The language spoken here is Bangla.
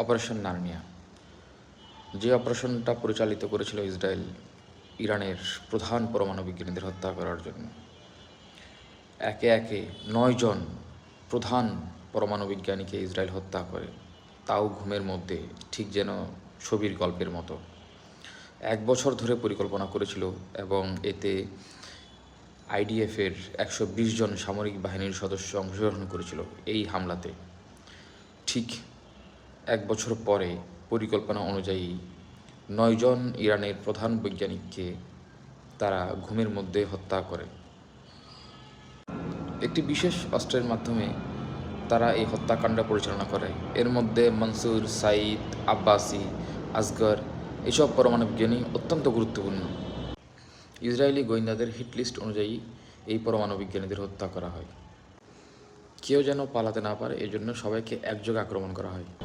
Operation Narnia. যে অপারেশনটা পরিচালিত করেছিল ইসরায়েল, ইরানের প্রধান পরমাণু বিজ্ঞানীদের হত্যা করার জন্য। একে একে নয়জন প্রধান পরমাণু বিজ্ঞানীকে ইসরায়েল হত্যা করে। তাও ঘুমের মধ্যে, ঠিক যেন ছবির গল্পের মতো। এক বছর ধরে পরিকল্পনা করেছিল এবং এতে আইডিএফের একশো বিশ জন সামরিক বাহিনীর সদস্য অংশগ্রহণ করেছিল এই হামলাতে। ঠিক এক বছর পরে পরিকল্পনা অনুযায়ী নয়জন ইরানের প্রধান বৈজ্ঞানিককে তারা ঘুমের মধ্যে হত্যা করে। একটি বিশেষ অস্ত্রের মাধ্যমে তারা এই হত্যাকাণ্ড পরিচালনা করে। এর মধ্যে মনসুর, সাইদ, আব্বাসি, আসগর এসব পরমাণু বিজ্ঞানী অত্যন্ত গুরুত্বপূর্ণ। ইসরায়েলি গোয়েন্দাদের হিট লিস্ট অনুযায়ী এই পরমাণু বিজ্ঞানীদের হত্যা করা হয়। কেউ যেন পালাতে না পারে, এজন্য সবাইকে একযোগে আক্রমণ করা হয়।